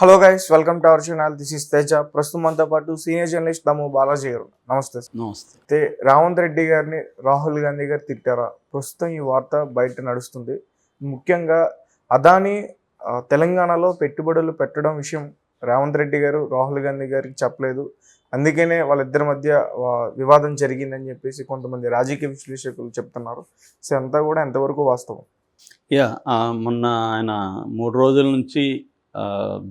Hello guys welcome to our channel this is Teja ప్రస్తుతం మనతో పాటు సీనియర్ జర్నలిస్ట్ దమ్ము బాలాజీ గారు. నమస్తే. నమస్తే. అయితే రేవంత్ రెడ్డి గారిని రాహుల్ గాంధీ గారు తిట్టారా? ప్రస్తుతం ఈ వార్త బయట నడుస్తుంది. ముఖ్యంగా అదాని తెలంగాణలో పెట్టుబడులు పెట్టడం విషయం రేవంత్ రెడ్డి గారు రాహుల్ గాంధీ గారికి చెప్పలేదు. అందుకనే వాళ్ళిద్దరి మధ్య వివాదం జరిగిందని చెప్పేసి కొంతమంది రాజకీయ విశ్లేషకులు చెప్తున్నారు. సో అంతా కూడా ఎంతవరకు వాస్తవం? యా మొన్న ఆయన మూడు రోజుల నుంచి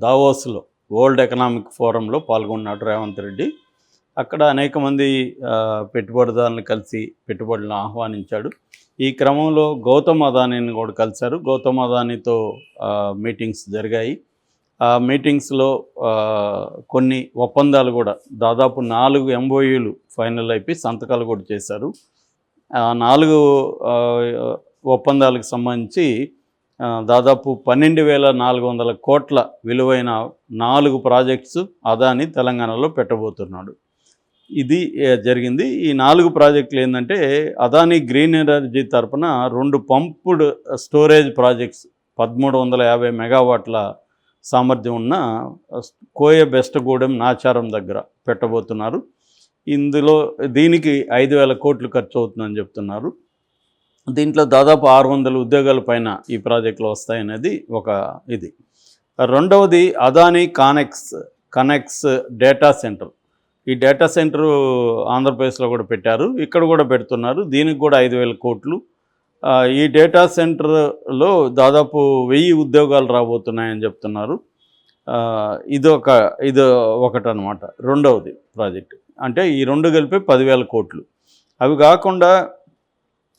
దావోస్లో వరల్డ్ ఎకనామిక్ ఫోరంలో పాల్గొన్నాడు రేవంత్ రెడ్డి. అక్కడ అనేక మంది పెట్టుబడిదారులను కలిసి పెట్టుబడులను ఆహ్వానించాడు. ఈ క్రమంలో గౌతమ్ అదానీని కూడా కలిశారు. గౌతమ్ అదానీతో మీటింగ్స్ జరిగాయి. ఆ మీటింగ్స్లో కొన్ని ఒప్పందాలు కూడా దాదాపు నాలుగు ఎంఓయూలు ఫైనల్ అయిపోయి సంతకాలు కూడా చేశారు. ఆ నాలుగు ఒప్పందాలకు సంబంధించి దాదాపు పన్నెండు వేల నాలుగు వందల కోట్ల విలువైన నాలుగు ప్రాజెక్ట్స్ అదాని తెలంగాణలో పెట్టబోతున్నాడు. ఇది జరిగింది. ఈ నాలుగు ప్రాజెక్టులు ఏంటంటే అదాని గ్రీన్ ఎనర్జీ తరపున రెండు పంపుడ్ స్టోరేజ్ ప్రాజెక్ట్స్ పదమూడు వందల యాభై మెగావాట్ల సామర్థ్యం ఉన్న కోయ బెస్టగూడెం నాచారం దగ్గర పెట్టబోతున్నారు. ఇందులో దీనికి ఐదు వేల కోట్లు ఖర్చు అవుతుందని చెప్తున్నారు. దీంట్లో దాదాపు ఆరు వందల ఉద్యోగాల పైన ఈ ప్రాజెక్టులో వస్తాయనేది ఒక ఇది. రెండవది Adani ConneX ConneX data center. ఈ డేటా సెంటర్ ఆంధ్రప్రదేశ్లో కూడా పెట్టారు ఇక్కడ కూడా పెడుతున్నారు. దీనికి కూడా ఐదు వేల కోట్లు. ఈ డేటా సెంటర్లో దాదాపు వెయ్యి ఉద్యోగాలు రాబోతున్నాయని చెప్తున్నారు. ఇదొక ఇది ఒక ఇది ఒకటనమాట రెండవది ప్రాజెక్ట్. అంటే ఈ రెండు కలిపి పదివేల కోట్లు. అవి కాకుండా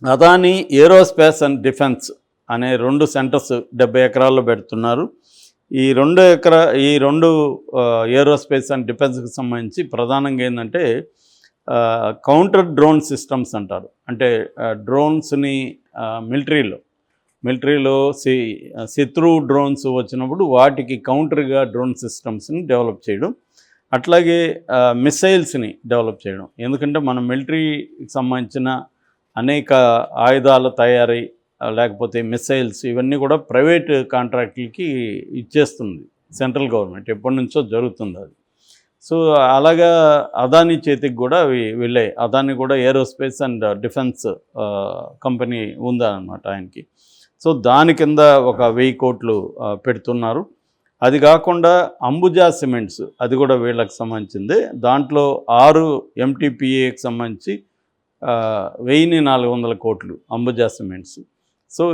అదానీ ఏరోస్పేస్ అండ్ డిఫెన్స్ అనే రెండు సెంటర్స్ డెబ్బై ఎకరాల్లో పెడుతున్నారు. ఈ రెండు ఎకరా ఈ రెండు ఏరోస్పేస్ అండ్ డిఫెన్స్కి సంబంధించి ప్రధానంగా ఏంటంటే కౌంటర్ డ్రోన్ సిస్టమ్స్ అంటారు. అంటే డ్రోన్స్ని మిలిటరీలో మిలిటరీలో సి శత్రు డ్రోన్స్ వచ్చినప్పుడు వాటికి కౌంటర్గా డ్రోన్ సిస్టమ్స్ని డెవలప్ చేయడం అట్లాగే మిసైల్స్ని డెవలప్ చేయడం. ఎందుకంటే మన మిలిటరీకి సంబంధించిన అనేక ఆయుధాల తయారీ లేకపోతే మిసైల్స్ ఇవన్నీ కూడా ప్రైవేట్ కాంట్రాక్టులకి ఇచ్చేస్తుంది సెంట్రల్ గవర్నమెంట్. ఎప్పటి నుంచో జరుగుతుంది అది. సో అలాగా అదాని చేతికి కూడా అవి వెళ్ళాయి. అదానీ కూడా ఏరోస్పేస్ అండ్ డిఫెన్స్ కంపెనీ ఉందన్నమాట ఆయనకి. సో దాని కింద ఒక వెయ్యి కోట్లు పెడుతున్నారు. అది కాకుండా అంబుజా సిమెంట్స్ అది కూడా వీళ్ళకి సంబంధించింది. దాంట్లో ఆరు ఎంటీపీఏకి సంబంధించి వెయ్యిని నాలుగు వందల కోట్లు అంబుజా సిమెంట్స్. సో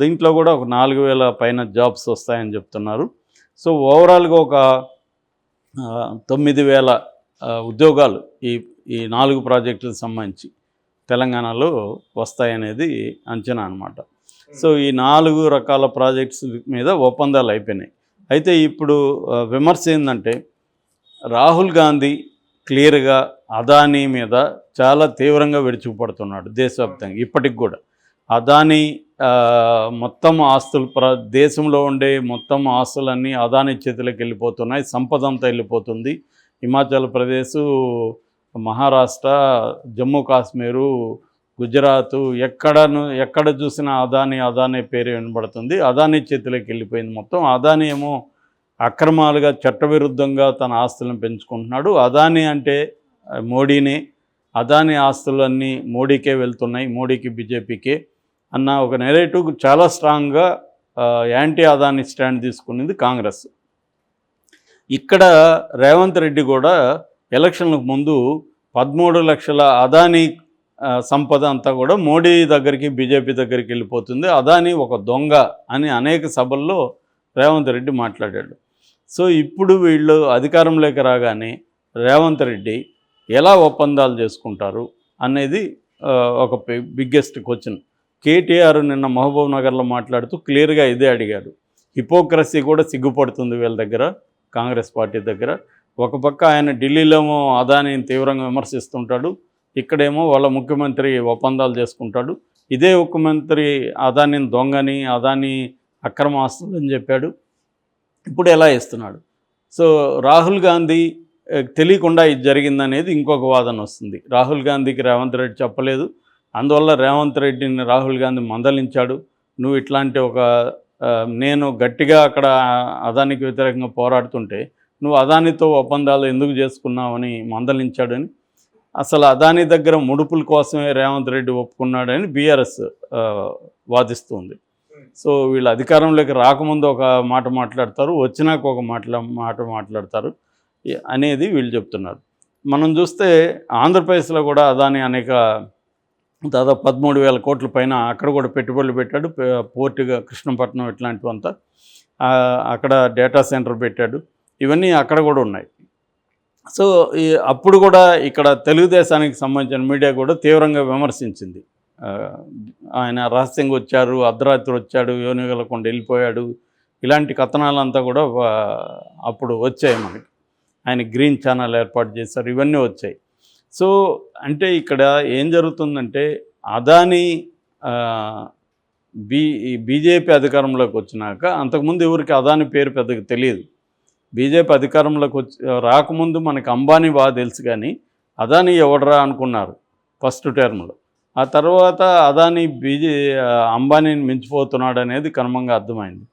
దీంట్లో కూడా ఒక నాలుగు వేల పైన జాబ్స్ వస్తాయని చెప్తున్నారు. సో ఓవరాల్గా ఒక తొమ్మిది వేల ఉద్యోగాలు ఈ ఈ నాలుగు ప్రాజెక్టులకు సంబంధించి తెలంగాణలో వస్తాయనేది అంచనా అనమాట సో ఈ నాలుగు రకాల ప్రాజెక్ట్స్ మీద ఒప్పందాలు అయిపోయినాయి. అయితే ఇప్పుడు విమర్శ ఏంటంటే రాహుల్ గాంధీ క్లియర్గా అదానీ మీద చాలా తీవ్రంగా విరుచుకుపడుతున్నాడు దేశవ్యాప్తంగా ఇప్పటికి కూడా. అదానీ మొత్తం ఆస్తులు ప్ర దేశంలో ఉండే మొత్తం ఆస్తులన్నీ అదానీ చేతులకు వెళ్ళిపోతున్నాయి సంపద అంతా వెళ్ళిపోతుంది. హిమాచల్ ప్రదేశ్ మహారాష్ట్ర జమ్మూ కాశ్మీరు గుజరాత్ ఎక్కడను ఎక్కడ చూసినా అదానీ అదానీ పేరు వినబడుతుంది. అదానీ చేతిలోకి వెళ్ళిపోయింది మొత్తం. అదానీ ఏమో అక్రమాలుగా చట్టవిరుద్ధంగా తన ఆస్తులను పెంచుకుంటున్నాడు. అదానీ అంటే మోడీనే అదాని ఆస్తులన్నీ మోడీకే వెళ్తున్నాయి మోడీకి బీజేపీకి అన్న ఒక నెరేటివ్ చాలా స్ట్రాంగ్గా యాంటీ అదాని స్టాండ్ తీసుకున్నది కాంగ్రెస్. ఇక్కడ రేవంత్ రెడ్డి కూడా ఎలక్షన్లకు ముందు పదమూడు లక్షల అదానీ సంపద అంతా కూడా మోడీ దగ్గరికి బీజేపీ దగ్గరికి వెళ్ళిపోతుంది. అదాని ఒక దొంగ అని అనేక సభల్లో రేవంత్ రెడ్డి మాట్లాడాడు. సో ఇప్పుడు వీళ్ళు అధికారంలోకి రాగానే రేవంత్ రెడ్డి ఎలా ఒప్పందాలు చేసుకుంటారు అనేది ఒక బిగ్గెస్ట్ క్వశ్చన్ కేటీఆర్ నిన్న మహబూబ్ నగర్లో మాట్లాడుతూ క్లియర్గా ఇదే అడిగాడు హిపోక్రసీ కూడా సిగ్గుపడుతుంది వీళ్ళ దగ్గర కాంగ్రెస్ పార్టీ దగ్గర. ఒక పక్క ఆయన ఢిల్లీలోమో అదానిని తీవ్రంగా విమర్శిస్తుంటాడు. ఇక్కడేమో వాళ్ళ ముఖ్యమంత్రి ఒప్పందాలు చేసుకుంటాడు. ఇదే ముఖ్యమంత్రి అదానిని దొంగని అదాని అక్రమ ఆస్తులు అని చెప్పాడు. ఇప్పుడు ఎలా ఇస్తున్నాడు? సో రాహుల్ గాంధీ తెలియకుండా ఇది జరిగిందనేది ఇంకొక వాదన వస్తుంది. రాహుల్ గాంధీకి రేవంత్ రెడ్డి చెప్పలేదు. అందువల్ల రేవంత్ రెడ్డిని రాహుల్ గాంధీ మందలించాడు. నువ్వు ఇట్లాంటి ఒక నేను గట్టిగా అక్కడ అదానికి వ్యతిరేకంగా పోరాడుతుంటే నువ్వు అదానితో ఒప్పందాలు ఎందుకు చేసుకున్నావని మందలించాడని అసలు అదాని దగ్గర ముడుపుల కోసమే రేవంత్ రెడ్డి ఒప్పుకున్నాడని బీఆర్ఎస్ వాదిస్తుంది. సో వీళ్ళు అధికారంలోకి రాకముందు ఒక మాట మాట్లాడతారు వచ్చినాక ఒక మాట్లా మాట మాట్లాడతారు. అనేది వీళ్ళు చెప్తున్నారు. మనం చూస్తే ఆంధ్రప్రదేశ్లో కూడా అదాని అనేక దాదాపు పదమూడు వేల కోట్ల పైన అక్కడ కూడా పెట్టుబడులు పెట్టాడు. పోర్టుగా కృష్ణపట్నం ఇట్లాంటివంతా. అక్కడ డేటా సెంటర్ పెట్టాడు. ఇవన్నీ అక్కడ కూడా ఉన్నాయి. సో ఈ అప్పుడు కూడా ఇక్కడ తెలుగుదేశానికి సంబంధించిన మీడియా కూడా తీవ్రంగా విమర్శించింది. ఆయన రహస్యంగా వచ్చారు అర్ధరాత్రి వచ్చాడు యోనిగలకుండా వెళ్ళిపోయాడు. ఇలాంటి కథనాలంతా కూడా అప్పుడు వచ్చాయి మనకి. ఆయన గ్రీన్ ఛానల్ ఏర్పాటు చేశారు. ఇవన్నీ వచ్చాయి. సో అంటే ఇక్కడ ఏం జరుగుతుందంటే అదాని బీ ఈ బీజేపీ అధికారంలోకి వచ్చినాక అంతకుముందు ఎవరికి అదాని పేరు పెద్దగా తెలియదు. బీజేపీ అధికారంలోకి వచ్చి రాకముందు మనకి అంబానీ బాగా తెలుసు కానీ అదాని ఎవడరా అనుకున్నారు ఫస్ట్ టర్మ్లో. ఆ తర్వాత అదాని బీజే అంబానీని మించిపోతున్నాడు అనేది క్రమంగా అర్థమైంది.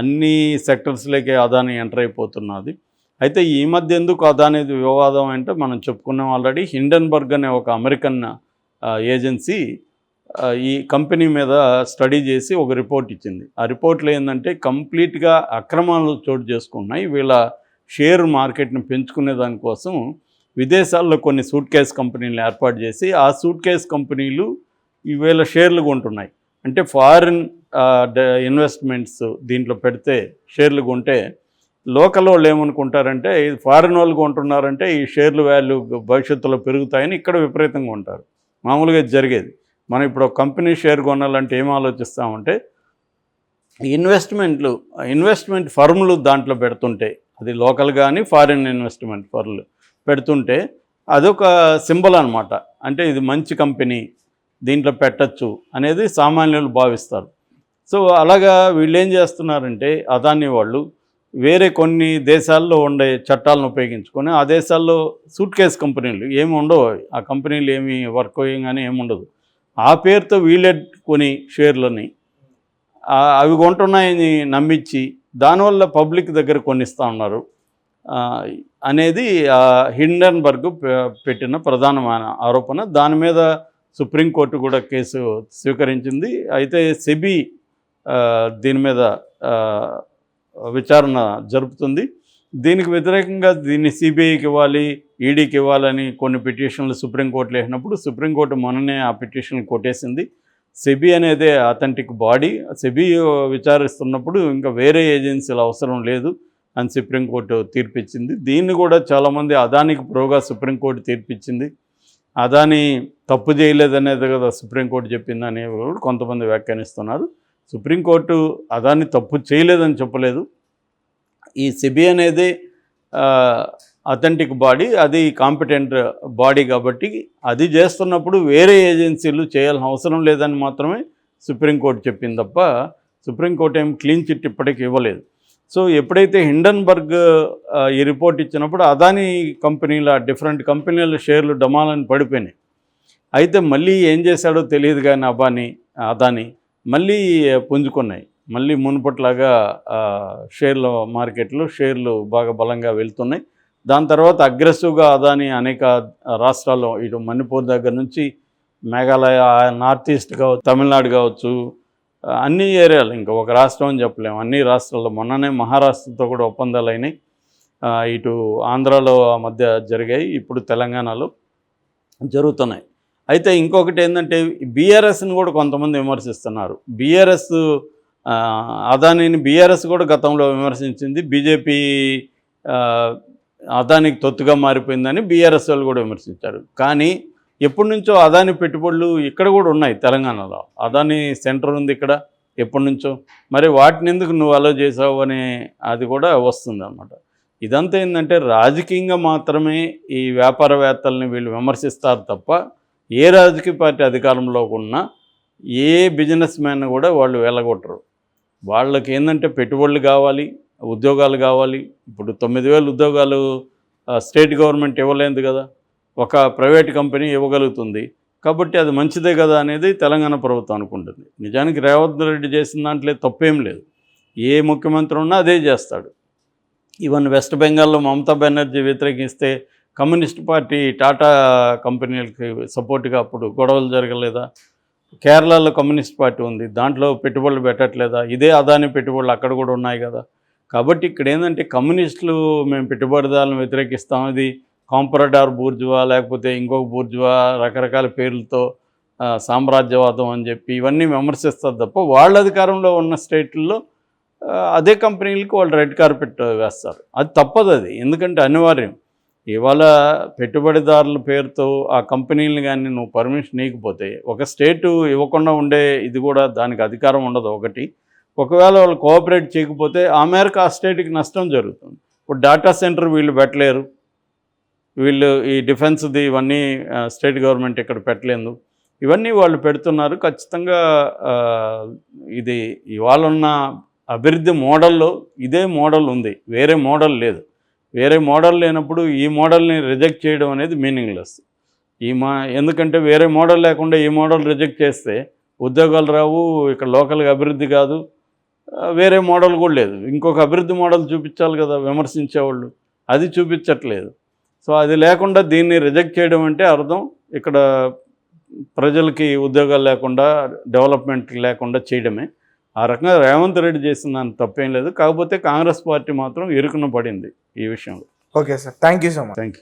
అన్ని సెక్టర్స్లోకి అదాని ఎంటర్ అయిపోతున్నది. అయితే ఈ మధ్య ఎందుకు అదాని వివాదం అంటే మనం చెప్పుకున్నాం ఆల్రెడీ హిండన్బర్గ్ అనే ఒక అమెరికన్ ఏజెన్సీ ఈ కంపెనీ మీద స్టడీ చేసి ఒక రిపోర్ట్ ఇచ్చింది. ఆ రిపోర్ట్లో ఏంటంటే కంప్లీట్గా అక్రమాలు చోటు చేసుకున్నాయి. వీళ్ళ షేర్ మార్కెట్ని పెంచుకునే దానికోసం విదేశాల్లో కొన్ని సూట్ కేస్ కంపెనీలు ఏర్పాటు చేసి ఆ సూట్ కేస్ కంపెనీలు ఈ షేర్లు కొంటున్నాయి. అంటే ఫారిన్ ఇన్వెస్ట్మెంట్స్ దీంట్లో పెడితే షేర్లు కొంటే లోకల్ వాళ్ళు ఏమనుకుంటారంటే ఇది ఫారిన్ వాళ్ళు కొంటున్నారంటే ఈ షేర్లు వాల్యూ భవిష్యత్తులో పెరుగుతాయని ఇక్కడ విపరీతంగా ఉంటారు. మామూలుగా జరిగేది. మనం ఇప్పుడు ఒక కంపెనీ షేర్ కొనాలంటే ఏం ఆలోచిస్తామంటే ఇన్వెస్ట్మెంట్లు ఇన్వెస్ట్మెంట్ ఫర్మ్లు దాంట్లో పెడుతుంటే అది లోకల్ కానీ ఫారిన్ ఇన్వెస్ట్మెంట్ ఫర్మ్లు పెడుతుంటే అదొక సింబల్ అనమాట అంటే ఇది మంచి కంపెనీ దీంట్లో పెట్టచ్చు అనేది సామాన్యులు భావిస్తారు. సో అలాగా వీళ్ళు ఏం చేస్తున్నారంటే అదాని వాళ్ళు వేరే కొన్ని దేశాల్లో ఉండే చట్టాలను ఉపయోగించుకొని ఆ దేశాల్లో సూట్ కేస్ కంపెనీలు ఏమి ఉండవు. ఆ కంపెనీలు ఏమి వర్క్ కానీ ఏమి ఉండదు. ఆ పేరుతో వీళ్ళే కొని షేర్లని అవి కొంటున్నాయని నమ్మించి దానివల్ల పబ్లిక్ దగ్గర కొనిస్తూ ఉన్నారు. అనేది హిండన్బర్గ్ పెట్టిన ప్రధానమైన ఆరోపణ. దాని మీద సుప్రీంకోర్టు కూడా కేసు స్వీకరించింది. అయితే సెబీ దీని మీద విచారణ జరుపుతుంది. దీనికి వ్యతిరేకంగా దీన్ని సిబిఐకి ఇవ్వాలి ఈడీకి ఇవ్వాలని కొన్ని పిటిషన్లు సుప్రీంకోర్టులో వేసినప్పుడు సుప్రీంకోర్టు మొన్ననే ఆ పిటిషన్ కొట్టేసింది. సెబీ అనేది అథెంటిక్ బాడీ సెబీ విచారిస్తున్నప్పుడు ఇంకా వేరే ఏజెన్సీల అవసరం లేదు అని సుప్రీంకోర్టు తీర్పిచ్చింది. దీన్ని కూడా చాలామంది అదానికి ప్రోగా సుప్రీంకోర్టు తీర్పిచ్చింది. అదాని తప్పు చేయలేదనేది కదా సుప్రీంకోర్టు చెప్పిందని కొంతమంది వ్యాఖ్యానిస్తున్నారు. సుప్రీంకోర్టు అదాని తప్పు చేయలేదని చెప్పలేదు. ఈ సెబీ అనేది అథెంటిక్ బాడీ అది కాంపిటెంట్ బాడీ కాబట్టి అది చేస్తున్నప్పుడు వేరే ఏజెన్సీలు చేయాల్సిన అవసరం లేదని మాత్రమే సుప్రీంకోర్టు చెప్పింది తప్ప సుప్రీంకోర్టు ఏం క్లీన్ చిట్ ఇప్పటికి ఇవ్వలేదు. సో ఎప్పుడైతే హిండన్బర్గ్ ఈ రిపోర్ట్ ఇచ్చినప్పుడు అదాని కంపెనీల డిఫరెంట్ కంపెనీల షేర్లు డమాలని పడిపోయినాయి. అయితే మళ్ళీ ఏం చేశాడో తెలియదు కానీ అబానీ అదాని మళ్ళీ పుంజుకున్నాయి. మళ్ళీ మునుపట్లాగా షేర్ల మార్కెట్లో షేర్లు బాగా బలంగా వెళ్తున్నాయి. దాని తర్వాత అగ్రెసివ్గా అదాని అనేక రాష్ట్రాల్లో ఇటు మణిపూర్ దగ్గర నుంచి మేఘాలయ నార్త్ ఈస్ట్ కావచ్చు తమిళనాడు కావచ్చు అన్ని ఏరియాలు ఇంకా ఒక రాష్ట్రం అని చెప్పలేము. అన్ని రాష్ట్రాల్లో మొన్ననే మహారాష్ట్రతో కూడా ఒప్పందాలు అయినాయి. ఇటు ఆంధ్రాలో ఆ మధ్య జరిగాయి. ఇప్పుడు తెలంగాణలో జరుగుతున్నాయి. అయితే ఇంకొకటి ఏంటంటే బీఆర్ఎస్ని కూడా కొంతమంది విమర్శిస్తున్నారు. బీఆర్ఎస్ అదానిని బీఆర్ఎస్ కూడా గతంలో విమర్శించింది. బీజేపీ అదానికి తొత్తుగా మారిపోయిందని బీఆర్ఎస్ వాళ్ళు కూడా విమర్శించారు. కానీ ఎప్పటి నుంచో అదాని పెట్టుబడులు ఇక్కడ కూడా ఉన్నాయి తెలంగాణలో. అదాని సెంటర్ ఉంది ఇక్కడ ఎప్పటి నుంచో. మరి వాటిని ఎందుకు నువ్వు అలో చేసావు అనే అది కూడా వస్తుంది అనమాట ఇదంతా ఏంటంటే రాజకీయంగా మాత్రమే ఈ వ్యాపారవేత్తల్ని వీళ్ళు విమర్శిస్తారు తప్ప ఏ రాజకీయ పార్టీ అధికారంలో ఉన్నా ఏ బిజినెస్ మ్యాన్ కూడా వాళ్ళు వెళ్ళగొట్టరు. వాళ్ళకి ఏంటంటే పెట్టుబడులు కావాలి ఉద్యోగాలు కావాలి. ఇప్పుడు తొమ్మిది వేలు ఉద్యోగాలు స్టేట్ గవర్నమెంట్ ఇవ్వలేదు కదా. ఒక ప్రైవేట్ కంపెనీ ఇవ్వగలుగుతుంది. కాబట్టి అది మంచిదే కదా అనేది తెలంగాణ ప్రభుత్వం అనుకుంటుంది. నిజానికి రేవంత్ రెడ్డి చేసిన దాంట్లో తప్పేం లేదు. ఏ ముఖ్యమంత్రి ఉన్నా అదే చేస్తాడు. ఈవెన్ వెస్ట్ బెంగాల్లో మమతా బెనర్జీ వ్యతిరేకిస్తే కమ్యూనిస్ట్ పార్టీ టాటా కంపెనీలకి సపోర్ట్గా అప్పుడు గొడవలు జరగలేదా? కేరళలో కమ్యూనిస్ట్ పార్టీ ఉంది దాంట్లో పెట్టుబడులు పెట్టట్లేదా? ఇదే అదాని పెట్టుబడులు అక్కడ కూడా ఉన్నాయి కదా. కాబట్టి ఇక్కడ ఏంటంటే కమ్యూనిస్టులు మేము పెట్టుబడిదారులను వ్యతిరేకిస్తాం ఇది కాంపరడార్ బూర్జువా లేకపోతే ఇంకొక బూర్జువా రకరకాల పేర్లతో సామ్రాజ్యవాదం అని చెప్పి ఇవన్నీ విమర్శిస్తారు తప్ప వాళ్ళ అధికారంలో ఉన్న స్టేట్లలో అదే కంపెనీలకు వాళ్ళు రెడ్ కార్పెట్ వేస్తారు. అది తప్పదు అది ఎందుకంటే అనివార్యం. ఇవాళ పెట్టుబడిదారుల పేరుతో ఆ కంపెనీలు కానీ నువ్వు పర్మిషన్ ఇవ్వకపోతే ఒక స్టేటు ఇవ్వకుండా ఉండే ఇది కూడా దానికి అధికారం ఉండదు ఒకటి. ఒకవేళ వాళ్ళు కోఆపరేట్ చేయకపోతే ఆ మేరకు ఆ స్టేట్కి నష్టం జరుగుతుంది. ఇప్పుడు డేటా సెంటర్ వీళ్ళు పెట్టలేరు. వీళ్ళు ఈ డిఫెన్స్ది ఇవన్నీ స్టేట్ గవర్నమెంట్ ఇక్కడ పెట్టలేదు. ఇవన్నీ వాళ్ళు పెడుతున్నారు. ఖచ్చితంగా ఇది ఇవాళ ఉన్న అభివృద్ధి మోడల్లో ఇదే మోడల్ ఉంది. వేరే మోడల్ లేదు. వేరే మోడల్ లేనప్పుడు ఈ మోడల్ని రిజెక్ట్ చేయడం అనేది మీనింగ్లెస్. ఈ మా ఎందుకంటే వేరే మోడల్ లేకుండా ఈ మోడల్ రిజెక్ట్ చేస్తే ఉద్యోగాలు రావు ఇక్కడ లోకల్గా అభివృద్ధి కాదు వేరే మోడల్ కూడా లేదు. ఇంకొక అభివృద్ధి మోడల్ చూపించాలి కదా విమర్శించేవాళ్ళు. అది చూపించట్లేదు. సో అది లేకుండా దీన్ని రిజెక్ట్ చేయడం అంటే అర్థం ఇక్కడ ప్రజలకి ఉద్యోగాలు లేకుండా డెవలప్మెంట్ లేకుండా చేయడమే. ఆ రకంగా రేవంత్ రెడ్డి చేసిన దాని తప్పేం లేదు. కాకపోతే కాంగ్రెస్ పార్టీ మాత్రం ఇరుకున పడింది ఈ విషయంలో. Okay sir. Thank you so much. Thank you